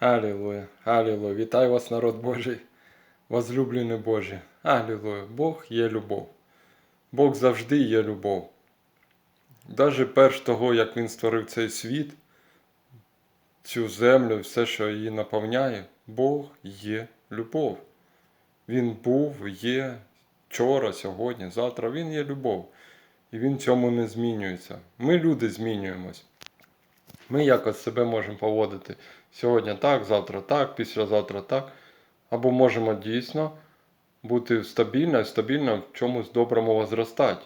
Алілуя, Алілуя. Вітаю вас, народ Божий, возлюблені Божі. Алілуя. Бог є любов. Бог завжди є любов. Даже перш того, як Він створив цей світ, цю землю, все, що її наповняє, Бог є любов. Він був, є вчора, сьогодні, завтра. Він є любов. І він цьому не змінюється. Ми, люди, змінюємось. Ми якось себе можемо поводити сьогодні так, завтра так, післязавтра так. Або можемо дійсно бути стабільно і стабільно в чомусь доброму возростати.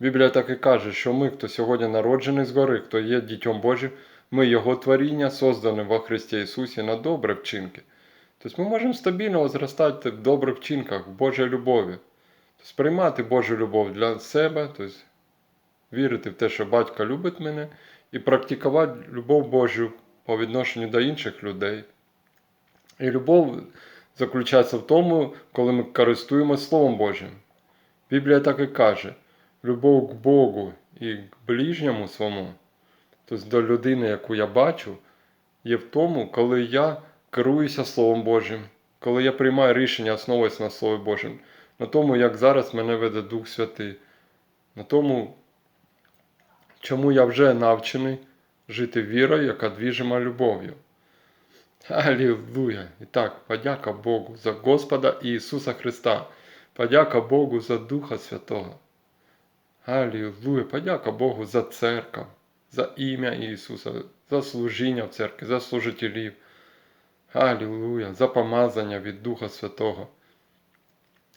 Біблія так і каже, що ми, хто сьогодні народжений згори, хто є дітьом Божим, ми Його творіння, создані во Христі Ісусі на добрі вчинки. Тобто ми можемо стабільно возростати в добрих вчинках, в Божій любові. Тобто приймати Божу любов для себе, тобто вірити в те, що батько любить мене, і практикувати любов Божу по відношенню до інших людей. І любов заключається в тому, коли ми користуємося Словом Божим. Біблія так і каже: любов к Богу і к ближньому своєму, тобто до людини, яку я бачу, є в тому, коли я керуюся Словом Божим, коли я приймаю рішення, основуюсь на Слові Божим, на тому, як зараз мене веде Дух Святий, на тому, чому я вже навчений жити вірою, яка двіжима любов'ю. Аллилуйя! І так, подяка Богу за Господа Ісуса Христа. Подяка Богу за Духа Святого. Аллилуйя! Подяка Богу за церкву, за ім'я Ісуса, за служіння в церкві, за служителів. Аллилуйя! За помазання від Духа Святого,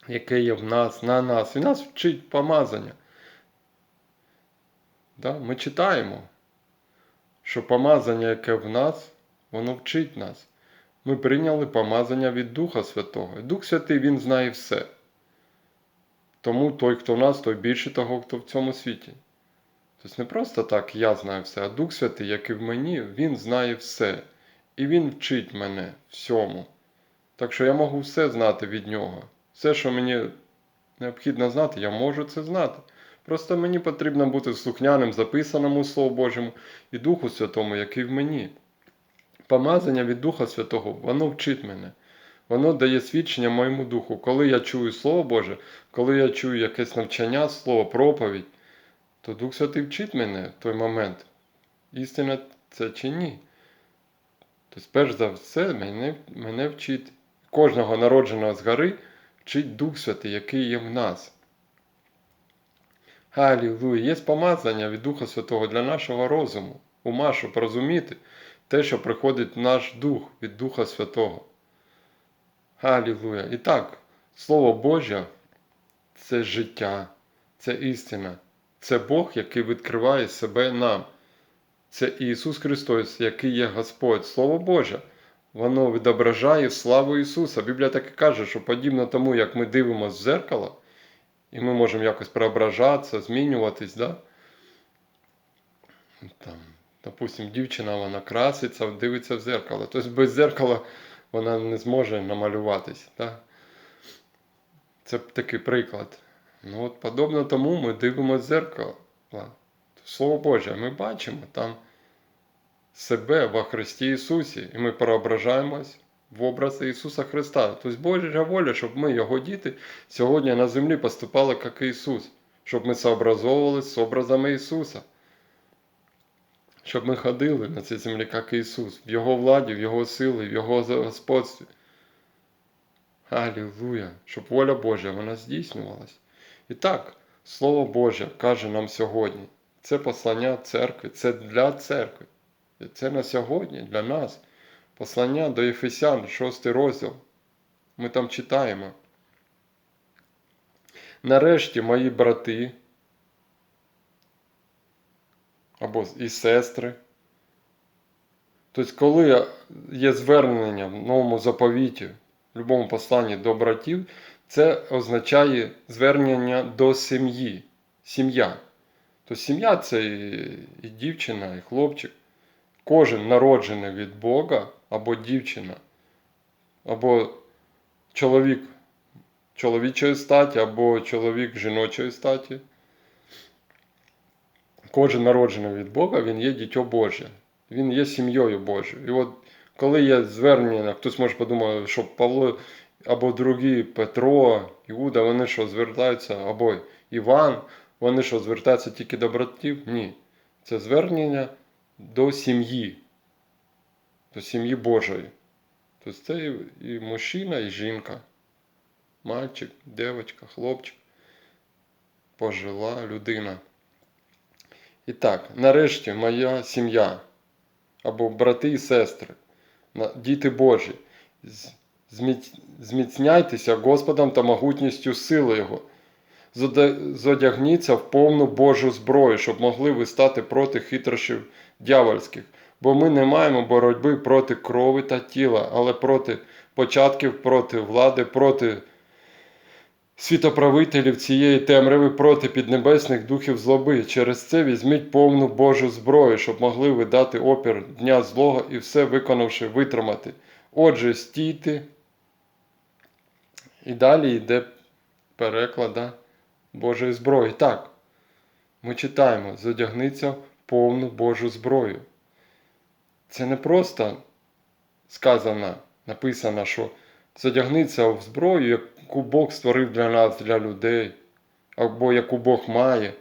яке є в нас, на нас. І нас вчить помазання. Да? Ми читаємо, що помазання, яке в нас, воно вчить нас. Ми прийняли помазання від Духа Святого. І Дух Святий Він знає все. Тому той, хто в нас, той більше того, хто в цьому світі. Тобто не просто так я знаю все, а Дух Святий, який в мені, Він знає все. І Він вчить мене всьому. Так що я можу все знати від нього. Все, що мені необхідно знати, я можу це знати. Просто мені потрібно бути слухняним, записаному Слову Божому і Духу Святому, який в мені. Помазання від Духа Святого, воно вчить мене. Воно дає свідчення моєму духу. Коли я чую Слово Боже, коли я чую якесь навчання, слово, проповідь, то Дух Святий вчить мене в той момент. Істина це чи ні? Тобто, перш за все, мене, мене вчить. Кожного народженого згори вчить Дух Святий, який є в нас. Алілуя! Є помазання від Духа Святого для нашого розуму, ума, щоб розуміти те, що приходить в наш дух від Духа Святого. Алілуя! І так, Слово Боже це життя, це істина, це Бог, який відкриває себе нам. Це Ісус Христос, який є Господь, Слово Боже. Воно відображає славу Ісуса. Біблія так і каже, що подібно тому, як ми дивимося в зеркало, і ми можемо якось преображатися, змінюватись. Да? Там, Допустим, дівчина вона краситься, дивиться в зеркало. Тобто без зеркала вона не зможе намалюватись. Да? Це такий приклад. Ну от Подобно тому ми дивимося в зеркало. Слово Боже, ми бачимо там себе во Христі Ісусі, і ми преображаємось в образ Ісуса Христа. Тобто Божа воля, щоб ми, Його діти, сьогодні на землі поступали як Ісус, щоб ми сообразовувалися з образами Ісуса. Щоб ми ходили на цій землі, як Ісус, в Його владі, в Його силі, в Його господстві. Аллилуйя! Щоб воля Божа вона здійснювалась. І так, Слово Боже каже нам сьогодні. Це послання церкви, це для церкви. Це на сьогодні, для нас. Послання до Єфесян, 6 розділ. Ми там читаємо. Нарешті мої брати або і сестри. Тобто, коли є звернення в новому заповіті, в будь-якому посланні до братів, це означає звернення до сім'ї. Сім'я. То сім'я це і, і дівчина, і хлопчик. Кожен народжений від Бога або дівчина, або чоловік чоловічої статі, або чоловік жіночої статі. Кожен народжений від Бога, він є дітьо Боже. Він є сім'єю Божою. І от коли є звернення, хтось може подумати, що Павло або другі, Петро, Іуда, вони що звертаються, або Іван, вони що звертаються тільки до братів? Ні. Це звернення до сім'ї, до сім'ї Божої. Тобто це і, мужчина, і жінка, мальчик, дівчинка, хлопчик, пожила людина. І так, нарешті моя сім'я, або брати і сестри, діти Божі, зміцняйтеся Господом та могутністю сили Його. Зодягніться в повну Божу зброю, щоб могли ви стати проти хитрощів дьявольських. Бо ми не маємо боротьби проти крови та тіла, але проти початків, проти влади, проти світоправителів цієї темряви, проти піднебесних духів злоби. Через це візьміть повну Божу зброю, щоб могли ви дати опір дня злого і все виконавши витримати. Отже, стійте. І далі йде переклад да, Божої зброї. Так, ми читаємо, задягниться в повну Божу зброю. Це не просто сказано, написано, що задягниться в зброю, яку Бог створив для нас, для людей, або яку Бог має.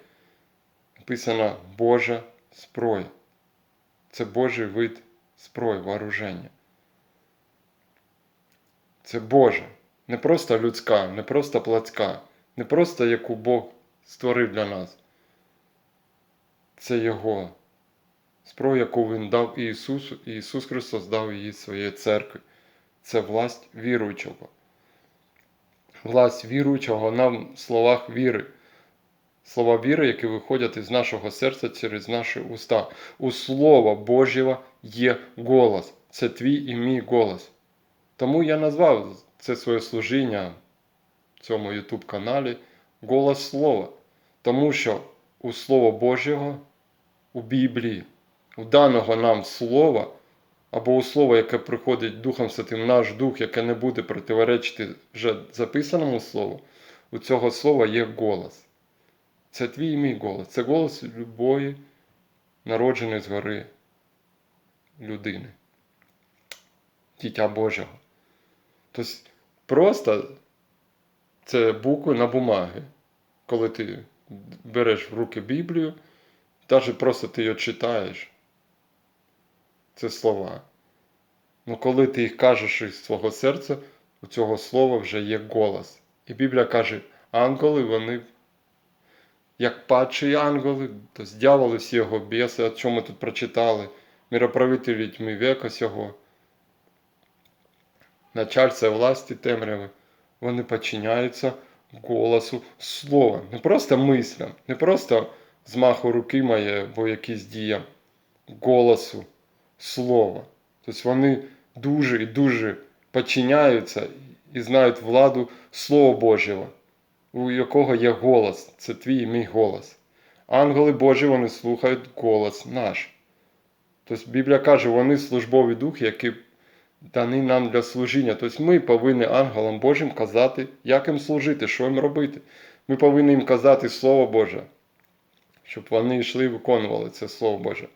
Написано Божа зброя. Це Божий вид зброї, вооруження. Це Божа, не просто людська, не просто плотська, не просто яку Бог створив для нас. Це Його зброя, яку Він дав Ісусу, і Ісус Христос дав її своїй церкві. Це власть віруючого. Власть віруючого нам в словах віри. Слова віри, які виходять із нашого серця через наші уста. У Слова Божого є голос. Це твій і мій голос. Тому я назвав це своє служіння в цьому YouTube каналі Голос Слова. Тому що у Слова Божого, у Біблії, у даного нам слова, або у слово, яке приходить Духом Святим, наш Дух, яке не буде противоречити вже записаному слову, у цього слова є голос. Це твій і мій голос. Це голос любої народженої згори людини, дитя Божого. Тобто просто це букви на бумагі. Коли ти береш в руки Біблію, навіть просто ти її читаєш. Це слова. Ну коли ти їх кажеш із свого серця, у цього слова вже є голос. І Біблія каже, ангели, вони як падші ангели, тобто дьяволи всі його біси, о чому ми тут прочитали, мироправителі тьми века сього, начальця власті темряви, вони подчиняються голосу слова. Не просто мислям, не просто змаху руки моє або якісь діям, голосу слова. Тобто вони дуже і дуже подчиняються і знають владу Слова Божого, у якого є голос, це твій і мій голос. Ангели Божі вони слухають голос наш. Тобто Біблія каже, вони службові духи, які дані нам для служіння. Тобто ми повинні ангелам Божим казати, як їм служити, що їм робити. Ми повинні їм казати Слово Боже, щоб вони йшли і виконували це Слово Боже.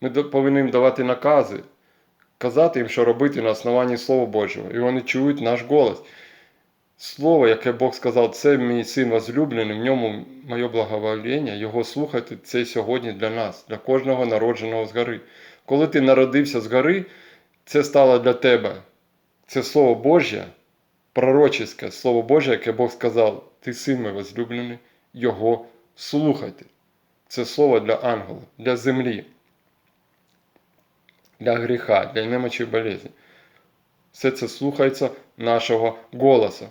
Ми повинні їм давати накази, казати їм, що робити на основанні Слова Божого. І вони чують наш голос. Слово, яке Бог сказав, це мій син возлюблений, в ньому моє благовоління, його слухати це сьогодні для нас, для кожного народженого згори. Коли ти народився згори, це стало для тебе. Це Слово Боже, пророчеське Слово Боже, яке Бог сказав, ти син мій возлюблений, його слухайте. Це слово для ангела, для землі, для гріха, для немочі болезні. Все це слухається нашого голоса.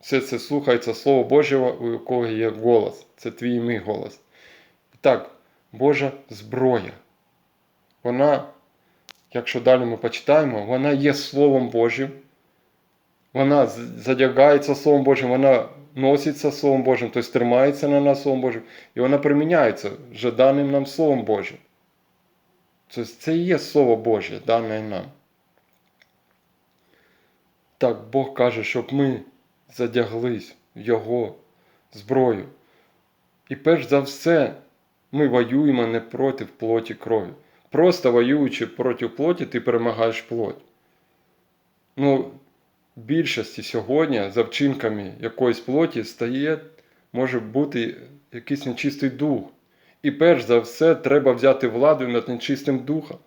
Все це слухається Слова Божого, у якого є голос. Це твій і мій голос. І так, Божа зброя. Вона, якщо далі ми почитаємо, вона є Словом Божим. Вона задягається Словом Божим, вона носиться Словом Божим, тобто тримається на нас Словом Божим, і вона приміняється вже даним нам Словом Божим. Тобто це і є Слово Боже, дане нам. Так Бог каже, щоб ми задяглись в Його зброю. І перш за все, ми воюємо не проти плоті крові. Просто воюючи проти плоті, ти перемагаєш плоть. Ну, більшості сьогодні за вчинками якоїсь плоті стає, може бути якийсь нечистий дух. І перш за все треба взяти владу над нечистим духом.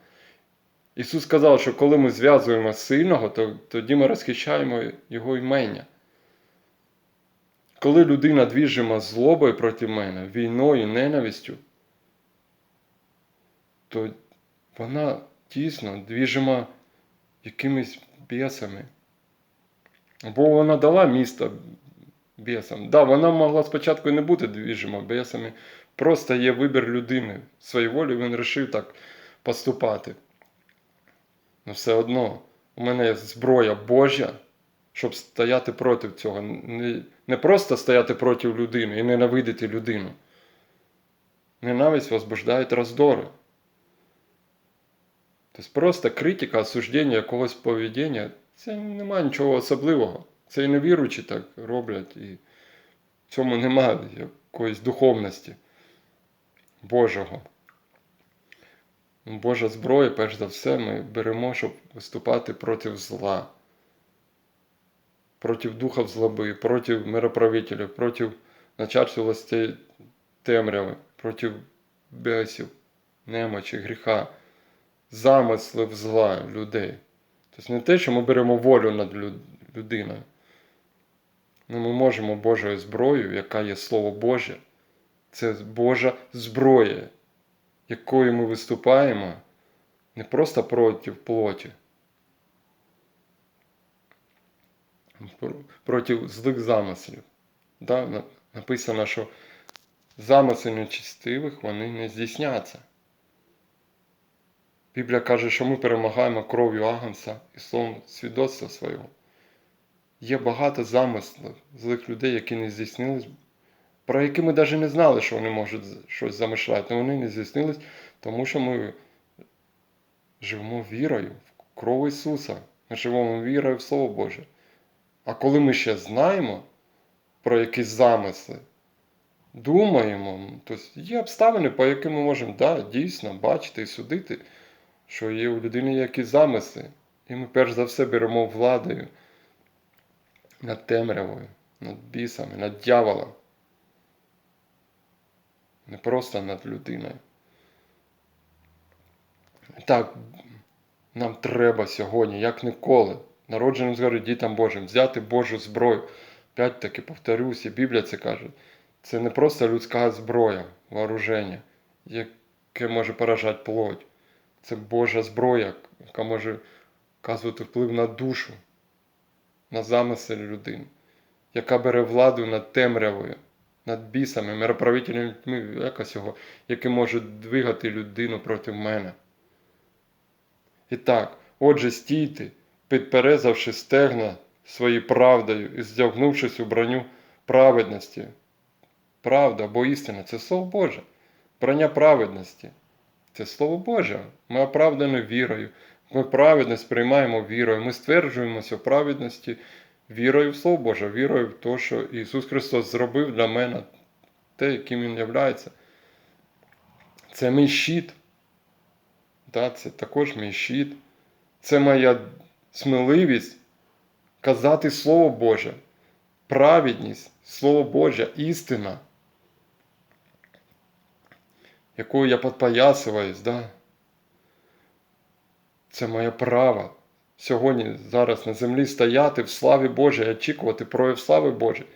Ісус сказав, що коли ми зв'язуємо сильного, то тоді ми розхищаємо Його імення. Коли людина двіжима злобою проти мене, війною, ненавистю, то вона дійсно двіжима якимись бісами. Бо вона дала місто бісам. Да, вона могла спочатку не бути двіжима бісами. Просто є вибір людини. Своєю волею він вирішив так поступати. Ну все одно, у мене є зброя Божа, щоб стояти проти цього. Не, не просто стояти проти людини і ненавидити людину. Ненависть возбуждає роздори. Тобто просто критика, осуждення якогось поведіння це немає нічого особливого. Це і невіруючі так роблять, і в цьому немає якоїсь духовності Божого. Божа зброя, перш за все, ми беремо, щоб виступати проти зла, проти духів злоби, проти мироправителів, проти начальства властей темряви, проти бесів, немочі, гріха, замислив зла людей. Тобто не те, що ми беремо волю над людиною. Ну, ми можемо Божою зброєю, яка є Слово Боже, це Божа зброя, якою ми виступаємо не просто проти плоті, проти злих замислів. Да? Написано, що замисли нечистивих вони не здійсняться. Біблія каже, що ми перемагаємо кров'ю Агнця і словом свідоцтва свого. Є багато замислів злих людей, які не здійснились, про які ми навіть не знали, що вони можуть щось замишляти. вони не здійснились, тому що ми живемо вірою в кров Ісуса. Ми живемо вірою в Слово Боже. А коли ми ще знаємо про якісь замисли, думаємо, то є обставини, по яким ми можемо да, дійсно бачити і судити, що є у людини якісь замисли. І ми перш за все беремо владою над темрявою, над бісами, над дьяволом. Не просто над людиною. Так, нам треба сьогодні, як ніколи, народженим згори дітям Божим, взяти Божу зброю. П'ять таки повторюся, Біблія це каже. Це не просто людська зброя, вооруження, яке може поражати плоть. Це Божа зброя, яка може вказувати вплив на душу, на замисел людини, яка бере владу над темрявою, над бісами, мироправителями людьми, якось його, які можуть двигати людину проти мене. І так, отже, стійте, підперезавши стегна своєю правдою і здягнувшись у броню праведності. Правда або істина це Слово Боже, броня праведності. Це Слово Боже. Ми оправдані вірою. Ми праведність приймаємо вірою. Ми стверджуємося в праведності вірою в Слово Боже, вірою в те, що Ісус Христос зробив для мене те, яким Він являється. Це мій щит. Да, це також мій щит. Це моя сміливість казати Слово Боже, праведність, Слово Боже, істина, якою я підпоясуюсь, да? Це моє право. Сьогодні, зараз на землі стояти в славі Божій, очікувати прояв слави Божої.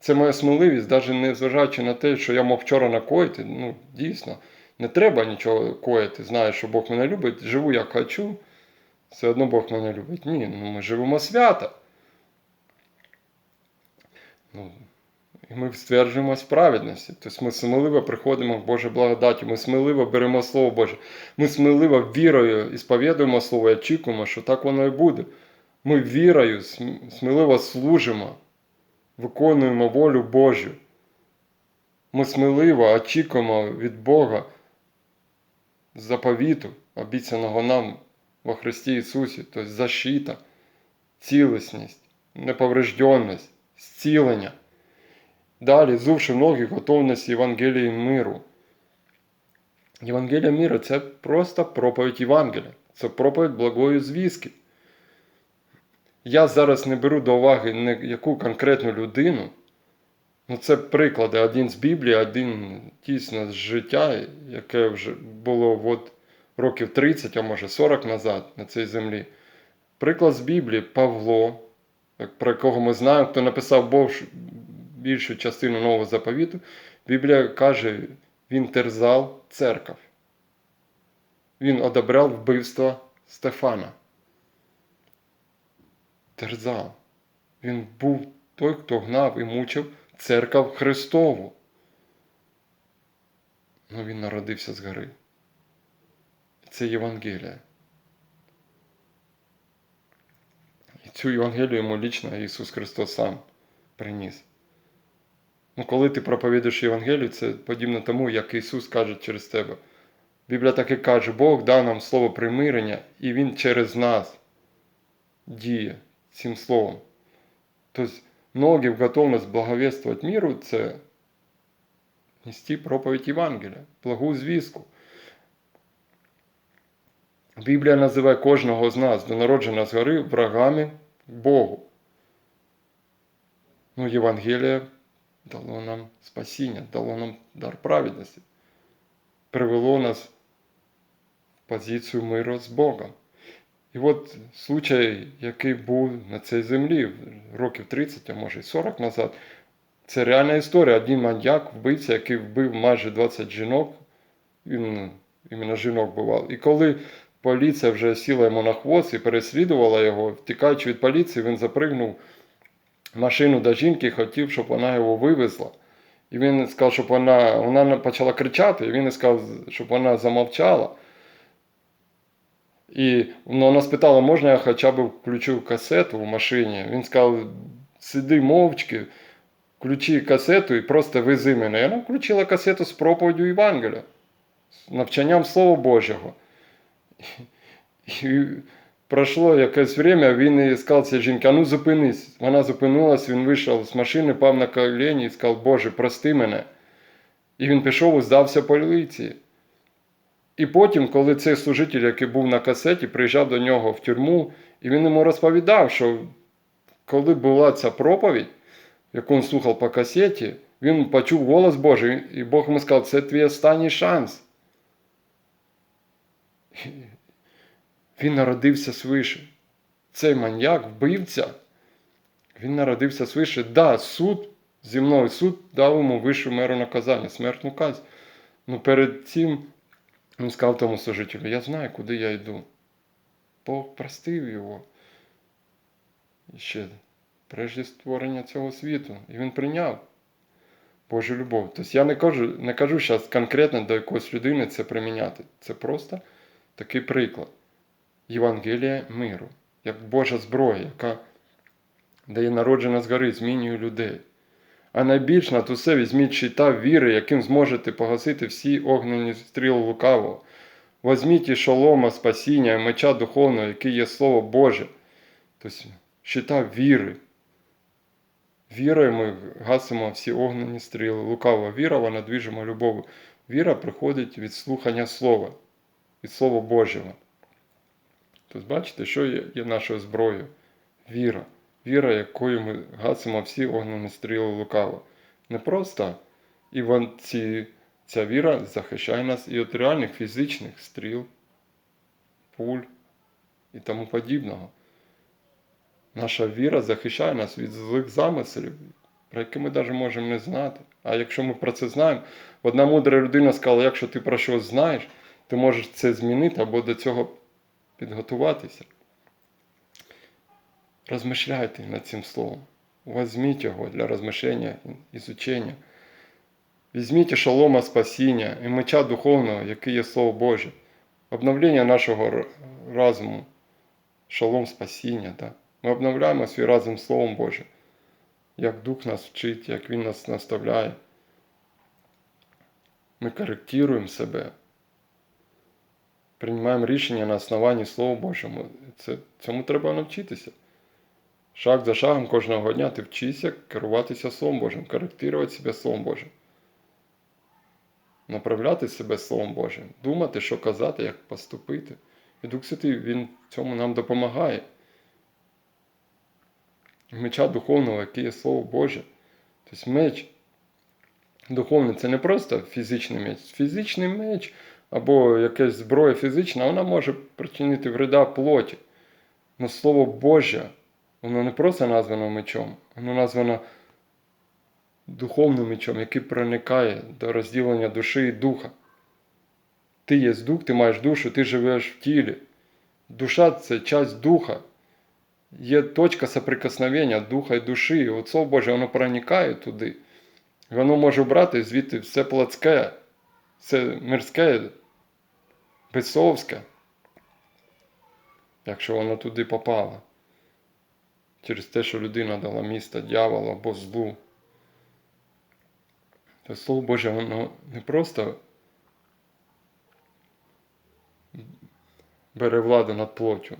Це моя сміливість, навіть не зважаючи на те, що я мог вчора накоїти, ну, дійсно. Не треба нічого коїти, знаю, що Бог мене любить, живу як хочу, все одно Бог мене любить. Ні, ну ми живемо свято. Ну, І ми стверджуємось в праведності. Тобто ми сміливо приходимо в Боже благодаті, ми сміливо беремо Слово Боже, ми сміливо вірою і сповідуємо Слово і очікуємо, що так воно і буде. Ми вірою сміливо служимо, виконуємо волю Божу. Ми сміливо очікуємо від Бога заповіту, обіцяного нам во Христі Ісусі, тобто защита, цілісність, неповрежденність, зцілення. Далі, зувши ноги, готовність Євангелії миру. Євангелія миру це просто проповідь Євангелія, це проповідь благої звістки. Я зараз не беру до уваги яку конкретну людину. Ну, це приклади один з Біблії, один дійсно з життя, яке вже було от років 30, а може 40 назад на цій землі. Приклад з Біблії Павло, про якого ми знаємо, хто написав більшу частину нового заповіту. Біблія каже, він терзав церков. Він одобряв вбивство Стефана. Терзав. Він був той, хто гнав і мучив церков Христову. Ну він народився згори. Це Євангелія. І цю Євангелію йому лічно Ісус Христос сам приніс. Ну, коли ти проповідуєш Євангелію, це подібно тому, як Ісус каже через тебе. Біблія так і каже, Бог дав нам слово примирення, і Він через нас діє цим словом. Тобто, в готовність благовествувати миру це нести проповідь Євангелія, благу звістку. Біблія називає кожного з нас, до народження згори, врагами Богу. Ну, Євангелія дало нам спасіння, дало нам дар праведності, привело нас в позицію миру з Богом. І от случай, який був на цій землі років 30, а може й 40 назад, це реальна історія. Один маньяк, вбивця, який вбив майже 20 жінок, він іменно жінок бував. І коли поліція вже сіла йому на хвост і переслідувала його, втікаючи від поліції, він запригнув машину до жінки хотів, щоб вона його вивезла. І він сказав, щоб вона, вона почала кричати, і він сказав, щоб вона замовчала. І ну, вона спитала, можна я хоча б включу касету в машині. Він сказав, сиди мовчки, включи касету і просто вези мене. І вона включила касету з проповіддю Євангелія, з навчанням Слова Божого. І пройшло якесь время, він і сказав жінці, а ну зупинись. Вона зупинилась, він вийшов з машини, пав на коліні і сказав, Боже, прости мене. І він пішов і здався поліції. І потім, коли цей служитель, який був на касеті, приїжджав до нього в тюрму, і він йому розповідав, що коли була ця проповідь, яку він слухав по касеті, він почув голос Божий, і Бог йому сказав, це твій останній шанс. Він народився свише. Цей маньяк, вбивця, він народився свише. Да, суд, земной суд дав йому вищу меру наказання, смертну казнь. Ну перед цим він сказав тому служителю, я знаю, куди я йду. Бог простив його. І ще прежде створення цього світу. І він прийняв Божу любов. Тобто я не кажу, не кажу зараз конкретно до якоїсь людини це приміняти. Це просто такий приклад. Євангелія миру, як Божа зброя, яка дає народжена згори, змінює людей. А найбільш над усе візьміть щита віри, яким зможете погасити всі огнені стріли лукавого. Возьміть і шолома спасіння, і меча духовного, який є Слово Боже. Тобто щита віри. Вірою ми гасимо всі огнені стріли. Лукава віра, вона двіжимо любов'ю. Віра приходить від слухання Слова, від Слова Божого. Тобто, бачите, що є, є нашою зброєю? Віра. Віра, якою ми гасимо всі огнені стріли лукаво. Не просто і вон ці, ця віра захищає нас і від реальних фізичних стріл, пуль і тому подібного. Наша віра захищає нас від злих замислів, про які ми навіть можемо не знати. А якщо ми про це знаємо, одна мудра людина сказала, якщо ти про щось знаєш, ти можеш це змінити або до цього підготуватися. Розмишляйте над цим словом. Возьміть його для розмишлення і изучення. Візьміть шалома спасіння і меча духовного, який є Слово Боже, обновлення нашого разуму, шалом спасіння. Так? Ми обновляємо свій разум Словом Божим, як Дух нас вчить, як Він нас наставляє. Ми коректуємо себе, приймаємо рішення на основанні Слова Божого. Це, цьому треба навчитися. Шаг за шагом кожного дня ти вчишся керуватися Словом Божим, коректувати себе Словом Божим. Направляти себе Словом Божим, думати, що казати, як поступити. І Дух Святий, Він цьому нам допомагає. меча духовного, який є Слово Боже. Тобто меч духовний це не просто фізичний меч. Фізичний меч або якась зброя фізична, вона може причинити вреда плоті. Но Слово Боже, воно не просто названо мечом, воно названо духовним мечом, який проникає до розділення душі і духа. Ти є дух, ти маєш душу, ти живеш в тілі. Душа це часть духа. Є точка соприкосновення духа і душі. І Слово Боже, воно проникає туди. Воно може брати звідти все плотське, все мирське, безсовське, якщо воно туди попало. Через те, що людина дала місто дьяволу або злу. То Слово Боже, воно не просто бере владу над плоттю.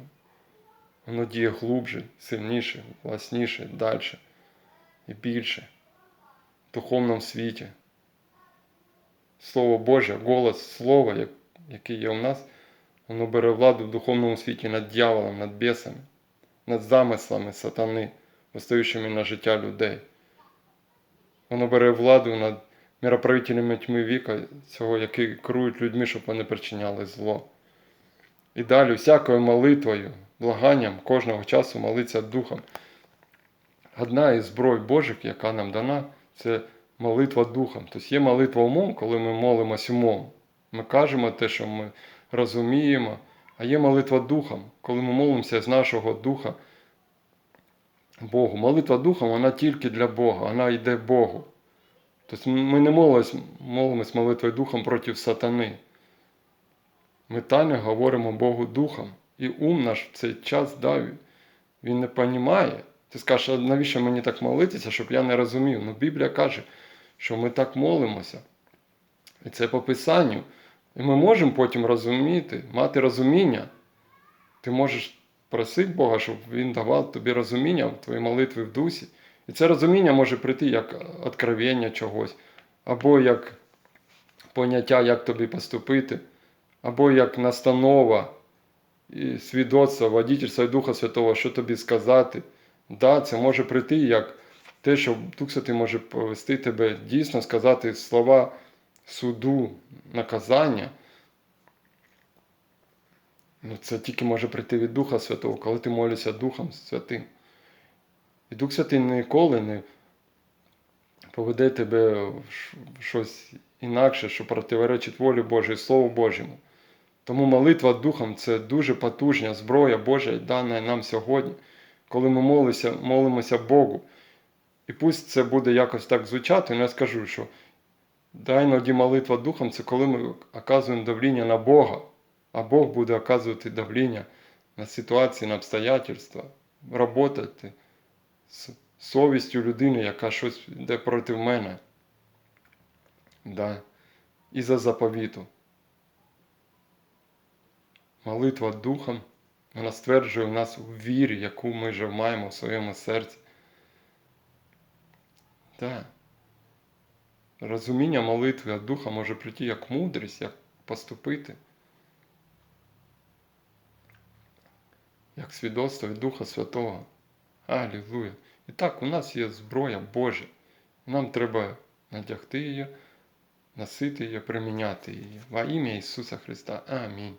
Воно діє глубже, сильніше, власніше, далі і більше в духовному світі. Слово Боже, голос Слова, як- який є у нас, воно бере владу в духовному світі над дьяволом, над бісами, над замислами сатани, постаючими на життя людей. Воно бере владу над мироправителями тьми віка, цього, які керують людьми, щоб вони причиняли зло. І далі всякою молитвою, благанням кожного часу молиться Духом. Одна із зброй Божих, яка нам дана, це молитва Духом. Тобто є молитва умом, коли ми молимось умом. Ми кажемо те, що ми розуміємо, а є молитва Духом, коли ми молимося з нашого Духа Богу. Молитва Духом, вона тільки для Бога, вона йде Богу. Тобто ми не молимось, молимось молитвою Духом проти сатани. Ми тайно говоримо Богу Духом. І ум наш в цей час да, він не розуміє. Ти скажеш, а навіщо мені так молитися, щоб я не розумів? Ну, Біблія каже, що ми так молимося. І це по Писанню. І ми можемо потім розуміти, мати розуміння. Ти можеш просити Бога, щоб Він давав тобі розуміння в твоїй молитві в дусі. І це розуміння може прийти як откровення чогось, або як поняття, як тобі поступити, або як настанова і свідоцтво, водительство і Духа Святого, що тобі сказати. Да, це може прийти як те, що Дух Святий може повести тебе дійсно сказати слова суду, наказання. Ну, це тільки може прийти від Духа Святого, коли ти молишся Духом Святим. І Дух Святий ніколи не поведе тебе в щось інакше, що противоречить волі Божій, Слову Божому. Тому молитва Духом це дуже потужна зброя Божа, дана нам сьогодні, коли ми молимося, молимося Богу. І пусть це буде якось так звучати, але я скажу, що да, іноді молитва Духом це коли ми оказуємо давління на Бога, а Бог буде оказувати давління на ситуації, на обстоятельства, роботати з совістю людини, яка щось йде проти мене. Да. І за заповіту. Молитва Духом, вона стверджує в нас у вірі, яку ми вже маємо в своєму серці. Так. Розуміння молитви від Духа може прийти як мудрість, як поступити, як свідоцтво від Духа Святого. Алілуя. І так, у нас є зброя Божа. Нам треба надягти її, носити її, приміняти її. Во ім'я Ісуса Христа. Амінь.